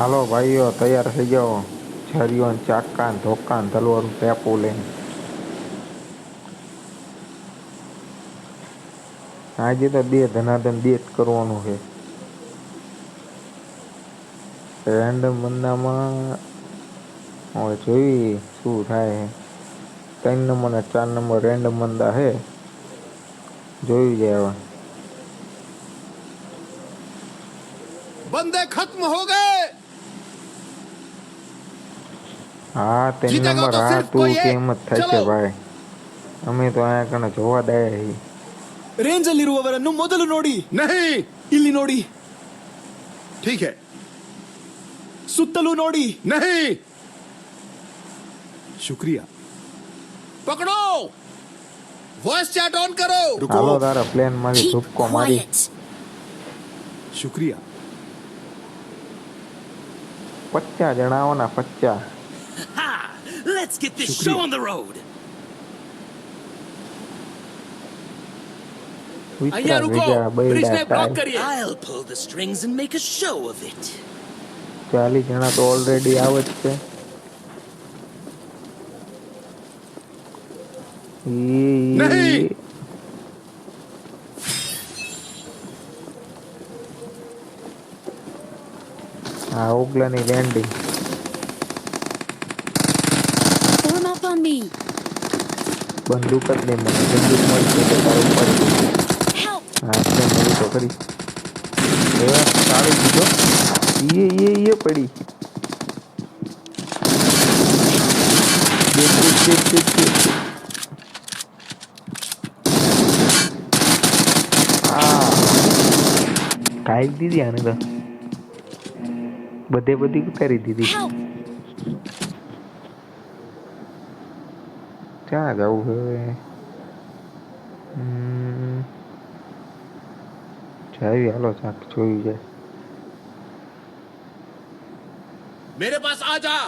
હાલો ભાઈઓ તૈયાર થઈ જાઓ છરીઓ ચાકાન ધોકાન તલવારું ટેપું લઈને આજે તો બે ધનાધન બે જ કરવાનું છે રેન્ડમ બંદામાં હવે જોઈએ શું થાય ત્રણ નંબર ને ચાર નંબર રેન્ડમ બંદા છે જોઈ જાય હવે બંદે ખત્મ હો ગયે હા તે નંબર હા તું તેમ જ થશે ભાઈ. અમે તો ಆಯ ಕಣ જોવા દયા ರೇಂಜ್ ಅಲ್ಲಿರುವವರನ್ನು ಮೊದಲು ನೋಡಿ ನಹಿ ಇಲ್ಲಿ ನೋಡಿ ಠೀಕ್ ಹೈ ಸುತ್ತಲೂ ನೋಡಿ ನಹಿ ಶುಕ್ರಿಯಾ પકડો. વોઇસ ચેટ ઓન કરો. હાલો તારા પ્લેન મારી ધૂપકો મારી. શુક્રિયા. પચ્ચા જણાવો ના પચ્ચા Ha! Let's get this Shukriya. show on the road. વિતરા અહીંયા રૂકો ભેગા બ્રિજને બૈડા બ્લોક થાય કરીએ I'll pull the strings and make a show of it. ચાલીસ જણા તો ઓલરેડી આવે જ છે ઈ- નહીં. આ ઓગલાની લેન્ડિંગ બંદૂક જ નહીં મને બંદૂક મળશે તો તારું પડી હા તે મળી તો ખરી. એવા સારું દીધો. ઈએ ઈએ ઈએ પડી. દીધી આને તો. બધે બધી ઉતારી દીધી. ક્યાં જવું છે જાવી હાલો ચાક જોઈ જાય મેરે પાસ આ જા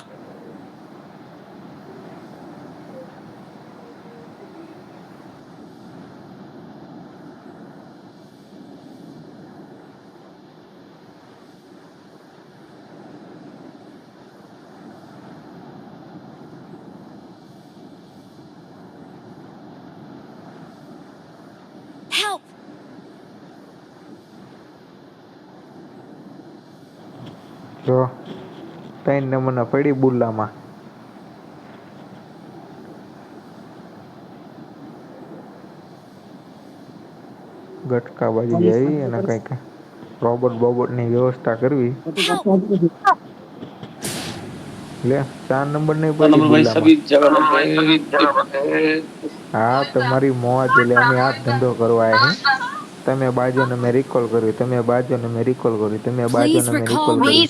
જો ત્રણ નંબરના પડી બુલ્લામાં? ગટકા બાજુ આવી અને કંઈક રોબોટની વ્યવસ્થા કરવી. લે ચાર નંબર નહીં પડી હા તમારી મોજ એટલે અમે આ ધંધો કરવા આવ્યા તમે બાજુ ને મેં રિકોલ કર્યું તમે બાજોને મેં રિકોલ કર્યું તમે બાજોને મેં રિકોલ કર્યું.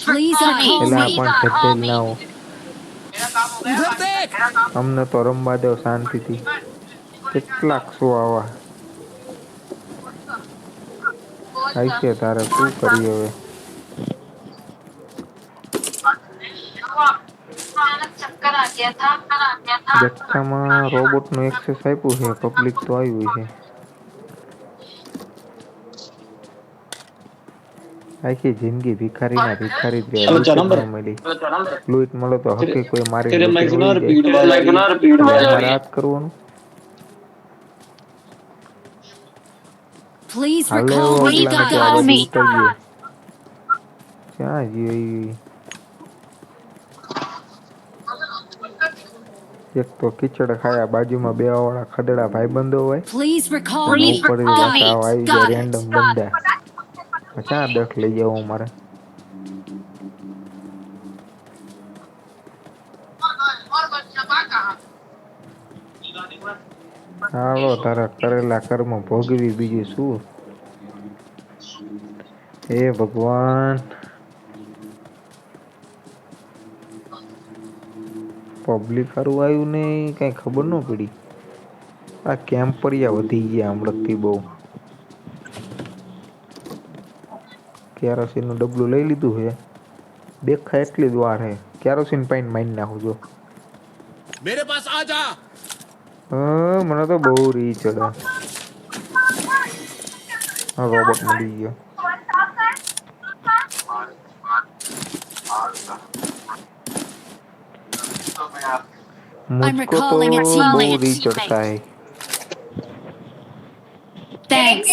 એટલે પણ ના હો અમને તો રમવા દો શાંતિથી. કેટલાક શું આવા? થાય છે તારે શું કરીએ હવે? જથ્થામાં રોબોટનું એક્સેસ આપ્યું છે પબ્લિક તો આવ્યું છે. આખી જિંદગી ભિખારી જ રહ્યા મળી. લૂંટ મળે તો હકે કોઈ મારી વાત કરવાનું. ક્યાં જઈ એક તો કિચડ ખાયા બાજુમાં બે વાળા ખદડા ભાઈ બંધો હોય please recall me got random બંદા ક્યાં ડખ લઈ જવું મારે હાલો, તારા કરેલા કર્મ ભોગવી બીજું શું? હે ભગવાન. પબ્લિક સારું આવ્યું ને કઈ ખબર ન પડી. આ કેમ્પરિયા વધી ગયા હમણાંથી બહુ? કેરોસીન નું ડબલું લઈ લીધું છે દેખાય એટલી જ વાર હે કેરોસીન પાઇન મારી નાખું જો मेरे पास आ जा હા મને તો બહુ રી ચડે હા રોબોટ મળી ગયો मुझको तो recalling a teammate. बोर ही चढ़ता है Thanks.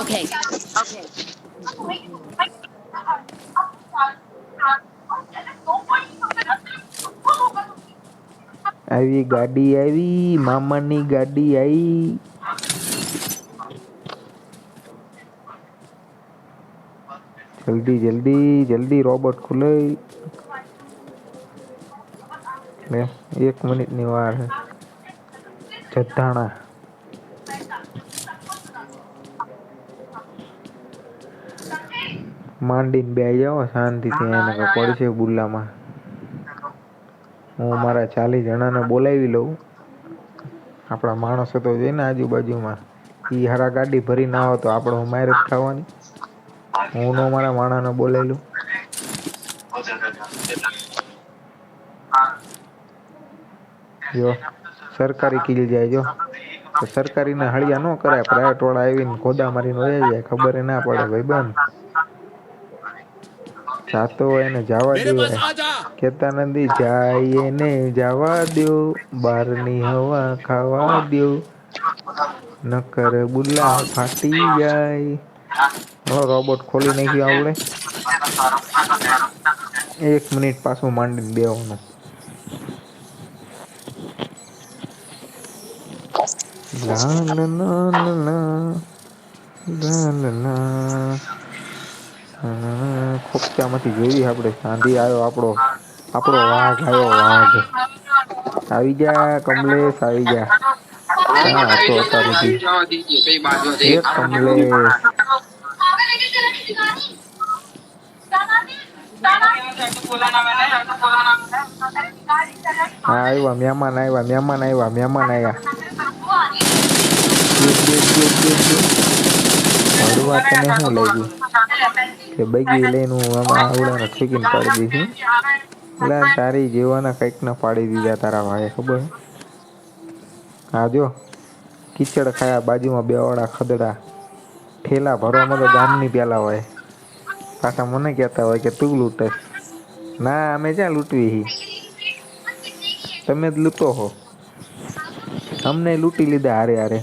Okay. આવી ગાડી આવી, મામાની ગાડી આવી. જલ્દી જલ્દી જલ્દી રોબોટ ખુલે. લે, એક મિનિટની વાર છે. જધાણા માંડીને બે જાઓ શાંતિથી એને પડશે બુલ્લામાં હું મારા ચાલીસ જણાને બોલાવી લઉં. આપણા માણસો તો છે ને આજુબાજુમાં. એ હારા ગાડી ભરીને હોય તો આપણે માર જ ખાવાની. હું નો મારા માણાને બોલાવી લઉં. જો સરકારી કિલ જાય જો. તો સરકારીના હળિયા ન કરાય. પ્રાઇવેટ વાળા આવીને ખોદા મારીને વહી જાય. ખબર ના પડે ભાઈ બંધ. જાતો હોય ને જવા દો કેતા નથી જાય ને જવા દો બહારની હવા ખાવા દો નકર બુલ્લા ફાટી જાય. રોબોટ ખોલી નાખ્યો આવડે એક મિનિટ પાછું માંડીને દેવાનું La ના la ના la la ખોપચામાંથી જોઈએ આપણે. સાંધી આવ્યો આપણો આપણો વાઘ આવ્યો વાઘ. આવી જા કમલેશ આવી જા હા, તો અત્યાર કમલેશ. આવ્યા, મહેમાન આવ્યા મહેમાન આવ્યા મહેમાન આવ્યા. હળવા તને શું લાગ્યું? કે બગી લઈને હું આમાં આવડાને ઠેકીને પાડી દઈશું એટલે તારી જેવાના કંઈક ના પાડી દીધા તારા ભાઈ ખબર હા? જો. કીચડ ખાયા બાજુમાં બેવાળા ખદડા. ઠેલા ભરવામાં તો ગામની પેલા હોય. પાછા મને કહેતા હોય કે તું લૂંટે. ના અમે ક્યાં લૂંટવી તમે જ લૂંટો હો. અમને લૂંટી લીધા હારે હારે.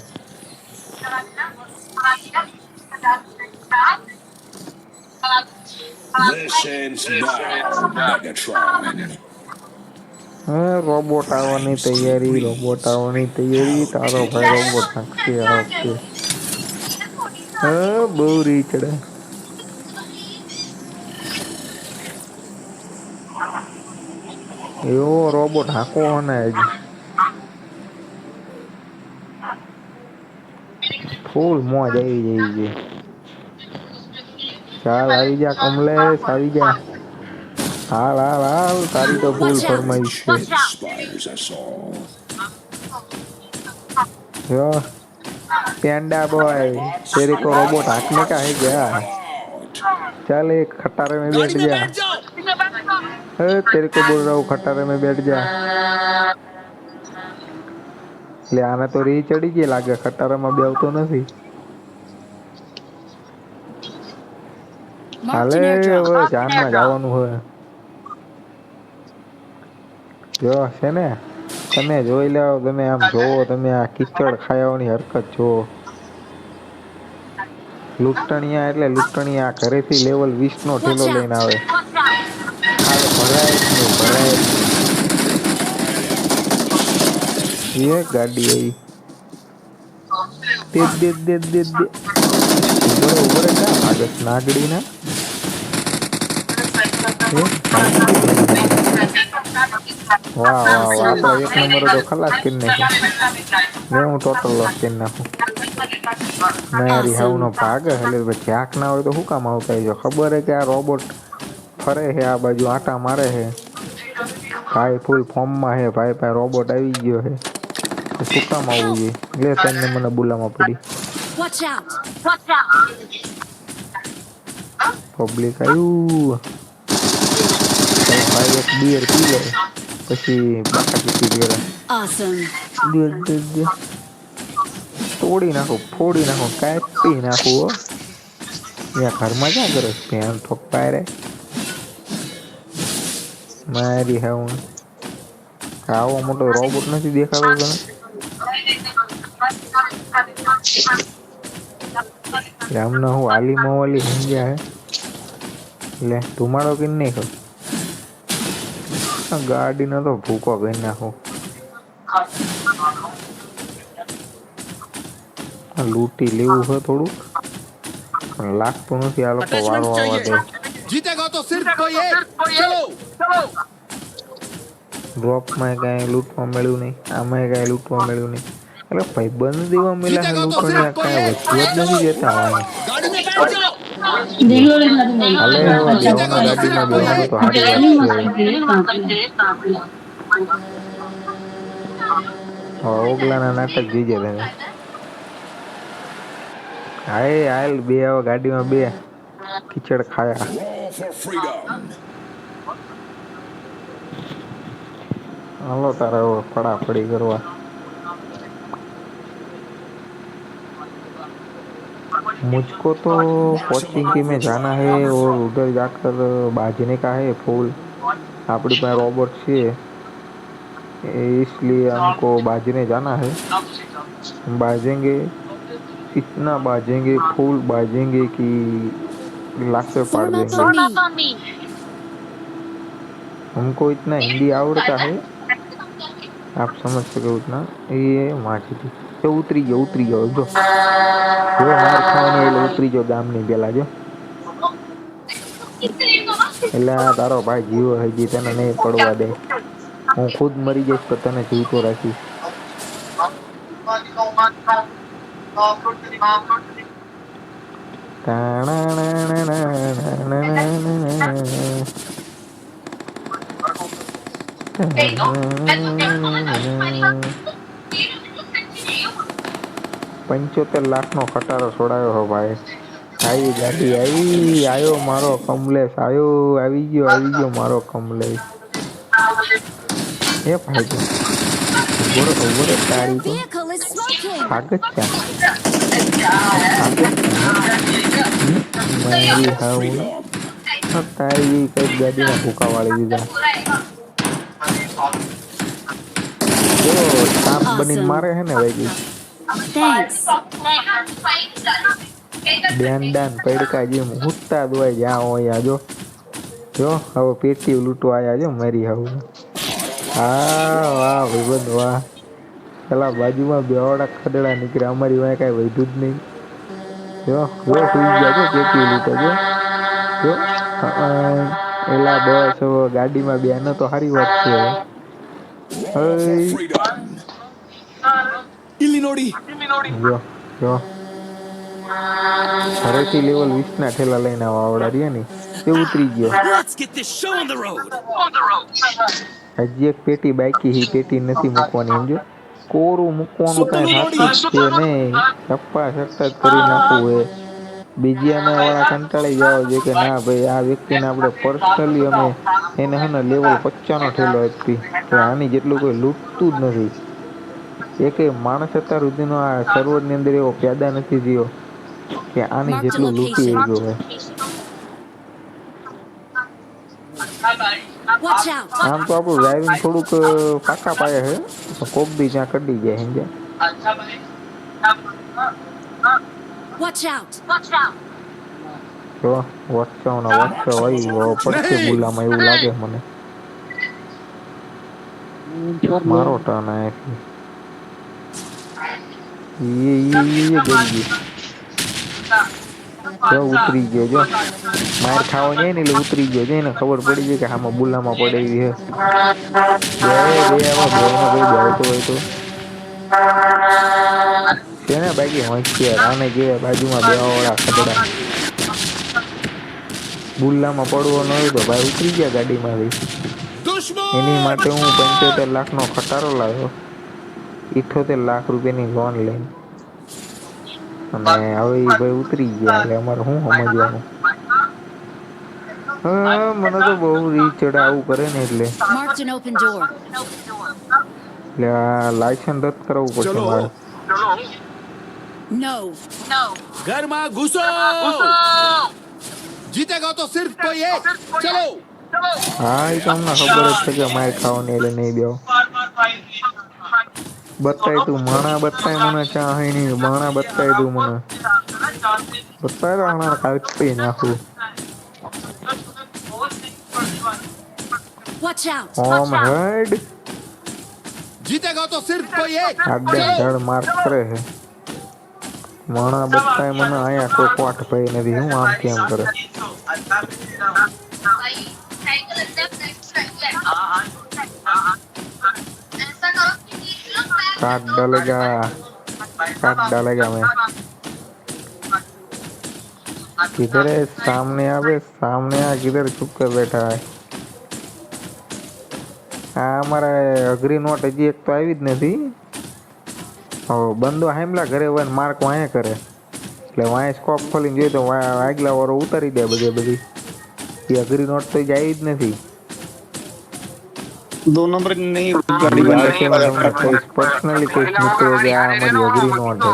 This ends now, Megatron. હા રોબોટ આવવાની તૈયારી રોબોટ આવવાની તૈયારી. તારો ભાઈ રોબોટ નાખશે આવશે. બહુ રીચડે એવો રોબોટ હાકો ને જ ફૂલ મોજ આવી જાય છે. ચાલ આવી જા કમલેશ આવી જા. હાલ હાલ હાલ તારી તો ભૂલ ફરમાઈ છે. પેન્ડા બોય તેરે કો રોબોટ હાથ મે કા હે ગયા. ચાલ એક ખટારે મેં બેઠ ગયા હે તેરે કો બોલ રહા ખટારે મેં બેઠ જા. એટલે આને તો રી ચડી ગઈ લાગે ખટારામાં બેવતો નથી. હાલે. હવે જાનમાં જવાનું હોય. જો છે ને? તમે જોઈ લો તમે આમ જોવો તમે આ કિચડ ખાયાઓની હરકત જો લૂંટણીયા એટલે લૂંટણીયા ઘરેથી લેવલ વીસ નો ઠેલો લઈને આવે. ભરાય જ નહીં ભરાય એ ગાડી આવી દે દે દે દે દે ઉભરે ઉભરે ક્યાં આગળ નાગડીના વાહ વાહ વાહ આપણો એક નંબર તો ખલાસ કરી નાખ્યો લે હું ટોટલ લોસ કરી નાખું મેરી હાવનો ભાગ એટલે પછી આંખ ના હોય તો શું કામ આવતા જો ખબર હે કે આ રોબોટ ફરે છે આ બાજુ આટા મારે છે ભાઈ ફૂલ ફોર્મમાં છે ભાઈ ભાઈ રોબોટ આવી ગયો છે શું કામ આવવું જોઈએ લે તને મને બોલામાં પડી પબ્લિક આવ્યું ભાઈ એક બીયર પી લે પછી બાકા દે દે તોડી નાખો ફોડી નાખો કાપી નાખો હો. ત્યાં ઘરમાં ક્યાં કરો ભેણ ઠોકવા રે મારી હા હું આવો મોટો રોબોટ નથી દેખાતો તને હમણાં હું આલી મોવાલી સમજ્યા હે એટલે ધુમાડો કે નહીં ખબર ગાડી ગાડીનો તો ભૂકો કરી નાખો. લૂટી લેવું છે થોડું પણ લાગતું નથી આ લોકો વારો આવવા દે જીતેગા તો સિર્ફ કોઈ એક. ચલો. ચલો ડ્રોપમાં કાંઈ લૂંટવા મળ્યું નહીં. આમાં કાંઈ લૂંટવા મળ્યું નહીં. એટલે ભાઈબંધ દેવા મળ્યા લૂંટવા કઈ વધુ જ નથી જતા હોય ઓગલાના નાટક જોઈજે તમે હાય હાલ બે આવા ગાડીમાં બે કિચડ ખાયા હાલો તારા પડા પડી કરવા. मुझको तो कोचिंग में जाना है और उधर जाकर बाजने का है फूल। आप पास रोबोट से इसलिए हमको बाजने जाना है। बाजेंगे इतना बाजेंगे फूल बाजेंगे कि लाख से फाड़ देंगे तो तो हमको इतना हिंदी आवड़ता है। આપ સમજશો કે રીતના એ માછીથી. જો ઉતરી ગયો ઉતરી ગયો. જો. જો માર ખાવાની એટલે ઉતરી ગયો ગામની પેલા, જો. એટલે તારો ભાઈ જીવો હજી તને નહીં પડવા દે. હું ખુદ મરી જઈશ પણ તને જીવતો રાખીશ. તાણા પંચોતેર લાખ નો ખટારો છોડાયો હો ભાઈ. આવી ગાડી, આવી, આવ્યો મારો કમલેશ, આવ્યો, આવી ગયો આવી ગયો મારો કમલેશ. એ ભાઈ તારી તો. આગળ ક્યાં હાવ તારી કઈ ગાડીના ભૂકા વાળી દીધા. જો સાપ બનીને મારે છે ને ભાઈ Thanks. ડેન ડાન પૈડકા જેમ હુત્તા દોય જ્યાં હોય આ જો. હવે પેટી લૂંટવા આયા જો મારી હવે હા. વાહ ભાઈબંધ વાહ. પેલા બાજુમાં બેવાડા ખડડા નીકળ્યા. અમારી વાંહે કાંઈ વધ્યું જ નહીં. જો જો સુઈ ગયા જો પેટી લૂંટે જો. જો એલા બસ ગાડીમાં બે તો સારી વાત છે. ಇಲ್ಲಿ ನೋಡಿ જો જો ઘરેથી લેવલ વીસ ના ઠેલા લઈને આવા આવડા રહ્યા ને તે ઉતરી ગયો Let's get this show on the road. હજી એક પેટી બાકી હી પેટી નથી મૂકવાની સમજો કોરું મૂકવાનું કાંઈ થતું જ છે નહીં ચપ્પા સટ્ટા જ કરી નાખવું હે બીજાના વાળા કંટાળી ગયા છે કે ના ભાઈ આ વ્યક્તિને આપણે પર્સનલી અમે એને હે લેવલ પચાનો ઠેલો આપી. કે આની જેટલું કોઈ લૂંટતું જ નથી. એકે માણસ અત્યાર સુધીનો આ સર્વરની અંદર એવો પેદા નથી થયો કે આની જેટલું લૂંટી. ગયો હોય. આમ તો આપણું ડ્રાઇવિંગ થોડુંક પાકા પાયા છે. કોક બી જ્યાં કડી જાય સમજ્યા? Watch out. જો વચ્ચો ને વચ્ચો હોય પડશે બુલામાં એવું લાગે મને. મારો ટર્ન અહીંયાથી ઈ ઈ ઈ ઈ ગઈ ગઈ જો ઉતરી ગયો જો. માર ખાવો જાય ને એટલે ઉતરી ગયો. એને ખબર પડી જાય કે આમાં બુલામાં પડે એવી છે. બે બે આમાં બેનો જાય તો હોય તો. છે ને બાકી હોશિયાર રામે જે બાજુમાં બે વાળા ખદડા બુલ્લામાં પડવો ન હોય તો ભાઈ ઉતરી ગયા ગાડીમાંથી એની માટે હું પંચોતેર લાખનો ખટારો લાવ્યો. ઇઠોતેર લાખ રૂપિયાની લોન લઈને. અને હવે એ ભાઈ ઉતરી ગયા. એટલે અમારે શું સમજવાનું? હા મને તો બહુ રીચ ચડે આવું કરે ને એટલે. એટલે આ લાયસન્સ રદ કરાવવું પડશે મારે. No. ઘરમાં ઘુસો. જીતેગા તો સિર્ફ કોઈ એક. ચલો. હા એ તો અમને ખબર જ છે કે મારે ખાવાની એટલે નહીં દેવો બતાય તું માણા બતાય મને ચા નહીં માણા બતાય તું મને. બતાય તો હમણાં કાપી નાખું. Watch out. ઓમ હેડ. જીતેગા તો સિર્ફ કોઈ એક. ચલો. ધડ માર કરે છે માણા બતાય મને અહીંયા કોઈ કોટ ભાઈ નથી હું આમ કેમ કરે साइकिल एकदम नेक्स्ट ऐसा करो कि लोग काट डालेगा काट डालेगा मैं किधर है सामने आवे सामने आ किधर छुप कर बैठा है આ અમારે અઘરી નોટ હજી એક તો આવી જ નથી હવે બંદો હેમલા ઘરે હોય ને માર્ક વાંહે કરે. એટલે વાંહે સ્કોપ ખોલીને જોઈએ તો આગલા વાળો ઉતારી દે બધે બધી. એ અઘરી નોટ તો જાય જ નથી. દો નંબર પર્સનલી કોઈ મિત્રો કે અઘરી નોટ છે.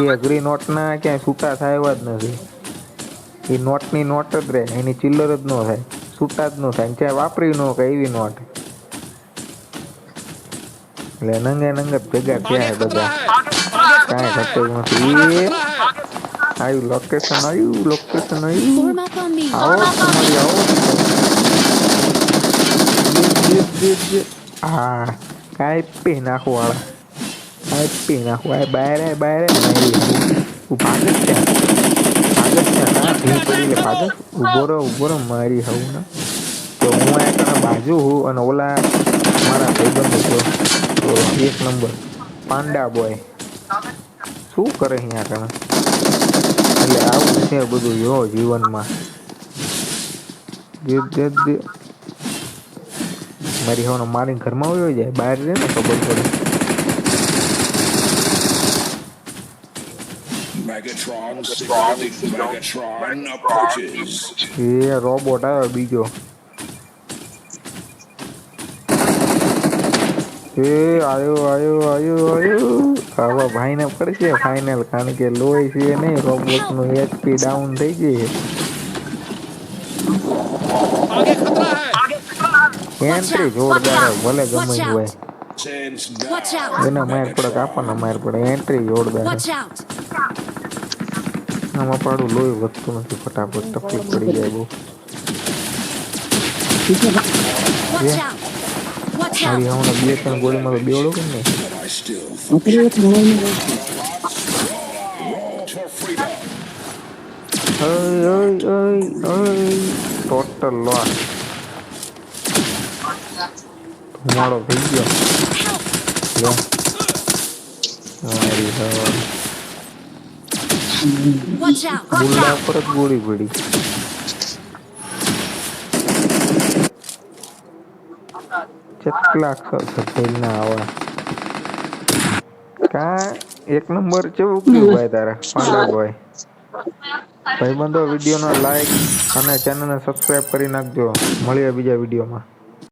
એ અઘરી નોટના ક્યાંય છૂટા થાય એવા જ નથી. એ નોટની નોટ જ રહે એની ચિલ્લર જ ન થાય. છૂટા જ ન થાય. ક્યાંય વાપરી ન કાંઈ એવી નોટ. એટલે નંગે નંગે જ ભેગા થયા બધા. કાંઈ થતું નથી. એ આવ્યું લોકેશન આવ્યું લોકેશન આવ્યું. આવો તમારી આવો જે, જે, જે, જે. હા કાપી નાખો વાળા. કાપી નાખો. આ બહાર બહાર હું ભાગત ત્યાં ભાગત ત્યાં ના ભી પડી લે ભાગત ઊભો રહો ઊભો રહો. મારી હવું ના તો હું આ બાજુ હું અને ઓલા ભાઈબંધો છો તો એક નંબર. પાંડા બોય શું કરે અહીંયા તમે? એટલે આવું છે બધું જો જીવનમાં. મારી હવે મારી ઘરમાં આવ્યો જાય બહાર રહે ને ખબર પડે. એ રોબોટ આવ્યો બીજો. એ આવ્યો આયો આયો આવા ભાઈ ને પડશે ફાઇનલ કારણ કે લોહી છે નહીં રોબોટનું એચપી ડાઉન થઈ ગઈ એન્ટ્રી જોરદાર ભલે ગમે હોય. એના માર પડે આપણને માર પડે એન્ટ્રી જોરદાર આમાં પાડું લોહી વધતું નથી ફટાફટ તકલીફ પડી જાય બહુ. મારી. હમણાં બે ત્રણ ગોળી મારો બેવડો કે નહીં ટોટલ લોસ ધુમાડો થઈ ગયો લે મારી હવા Watch પર જ ગોળી પડી કેટલા સફેદના આવે. કા એક નંબર જેવું કયું ભાઈ તારા? પાંડા ભાઈ. ભાઈબંધો, વિડીયોનો લાઈક અને ચેનલને સબસ્ક્રાઇબ કરી નાખજો. મળીએ બીજા વિડીયોમાં.